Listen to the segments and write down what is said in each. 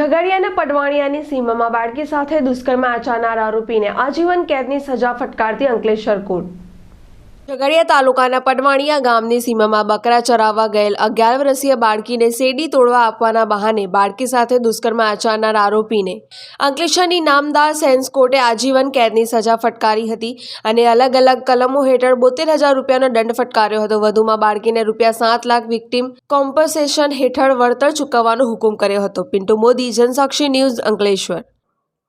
ઝઘડિયાના પડવાણિયાની સીમામાં બાળકી સાથે દુષ્કર્મ આચરનાર આરોપીને આજીવન કેદની સજા ફટકારતી અંકલેશ્વર કોર્ટ. ઝઘડિયા તાલુકાના પડવાણિયા ગામની સીમામાં બકરા ચરાવવા ગયેલ અગિયાર વર્ષીય બાળકીને શેરડી તોડવા આપવાના બહાને બાળકી સાથે દુષ્કર્મ આચરનાર આરોપીને અંકલેશ્વરની નામદાર સેન્સ કોર્ટે આજીવન કેદની સજા ફટકારી હતી અને અલગ અલગ કલમો હેઠળ બોતેર હજાર રૂપિયાનો દંડ ફટકાર્યો હતો. વધુમાં બાળકીને રૂપિયા સાત લાખ વિક્ટીમ કોમ્પન્સેશન હેઠળ વળતર ચૂકવવાનો હુકમ કર્યો હતો. પિન્ટુ મોદી, જનસાક્ષી ન્યૂઝ, અંકલેશ્વર.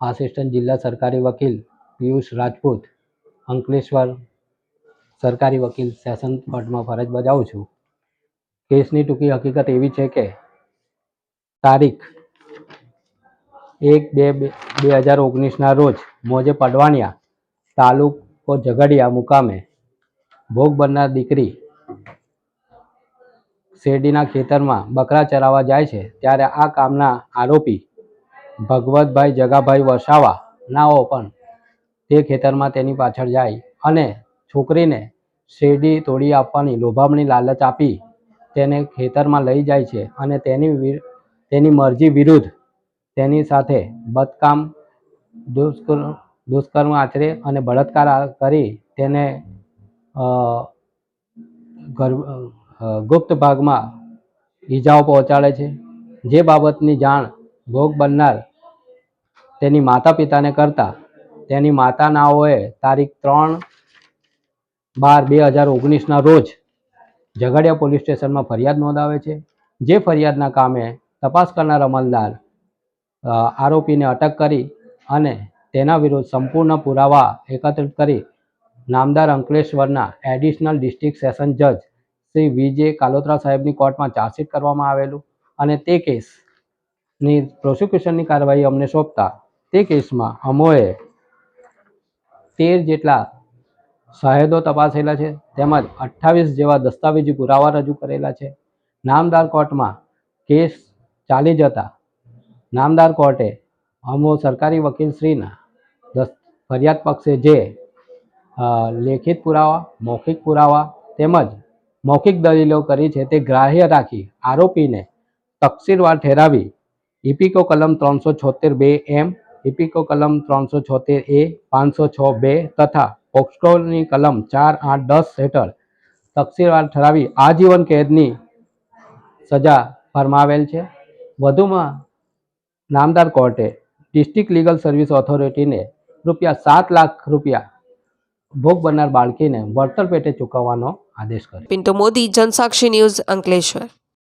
આસિસ્ટન્ટ જિલ્લા સરકારી વકીલ પિયુષ રાજપૂત, અંકલેશ્વર સરકારી વકીલ સેશન કોર્ટમાં ફરજ બજાવું છું. કેસની ટૂંકી હકીકત એવી છે કે તારીખ એક બે બે હજાર ઓગણીસના રોજ મોજે પડવાણિયા તાલુકો ઝઘડિયા મુકામે ભોગ બનનાર દીકરી શેરડીના ખેતરમાં બકરા ચરાવવા જાય છે ત્યારે આ કામના આરોપી ભગવતભાઈ જગાભાઈ વસાવા નાઓ પણ તે ખેતરમાં તેની પાછળ જાય અને છોકરીને શેરડી તોડી આપવાની લોભામણી લાલચ આપી તેને ખેતરમાં લઈ જાય છે અને તેની તેની મરજી વિરુદ્ધ તેની સાથે બદકામ દુષ્કર્મ દુષ્કર્મ આચરે અને બળાત્કાર કરી તેને ગુપ્ત ભાગમાં ઈજાઓ પહોંચાડે છે. જે બાબતની જાણ ભોગ બનનાર તેની માતા પિતાને કરતા તેની માતાનાઓએ તારીખ ત્રણ બાર બે હજાર ઓગણીસના રોજ ઝઘડિયા પોલીસ સ્ટેશનમાં ફરિયાદ નોંધાવે છે. જે ફરિયાદના કામે તપાસ કરનાર અમલદાર આરોપીને અટક કરી અને તેના વિરુદ્ધ સંપૂર્ણ પુરાવા એકત્રિત કરી નામદાર અંકલેશ્વરના એડિશનલ ડિસ્ટ્રિક્ટ સેશન જજ શ્રી વિજે કાલોત્રા સાહેબની કોર્ટમાં ચાર્જશીટ કરવામાં આવેલું અને તે કેસની પ્રોસિક્યુશનની કાર્યવાહી અમને સોંપતા તે કેસમાં અમોએ તેર જેટલા શહેદો તપાસેલા છે. તેમજ અઠ્ઠાવીસ જેવા દસ્તાવેજી પુરાવા રજૂ કરેલા છે. નામદાર કોર્ટમાં કેસ ચાલી જતા નામદાર કોર્ટે અમો સરકારી વકીલશ્રીના ફરિયાદ પક્ષે જે લેખિત પુરાવા, મૌખિક પુરાવા તેમજ મૌખિક દલીલો કરી છે તે ગ્રાહ્ય રાખી આરોપીને તકસીરવાર ઠેરાવી ઇપિકો કલમ ત્રણસો છોતેર બે એમ ઇપિકો કલમ ત્રણસો છોતેર એ, પાંચસો છ બે તથા પોક્સકોની કલમ ચાર આઠ દસ હેઠળ તકસીરવાર ઠરાવી આજીવન કેદની સજા ફરમાવેલ છે. વધુમાં નામદાર કોર્ટે ડિસ્ટ્રિક્ટ લીગલ સર્વિસ ઓથોરિટીને રૂપિયા સાત લાખ રૂપિયા ભોગ બનનાર બાળકીને વળતર પેટે ચૂકવવાનો આદેશ કર્યો. પિન્ટુ મોદી, જનસાક્ષી ન્યૂઝ અંકલેશ્વર.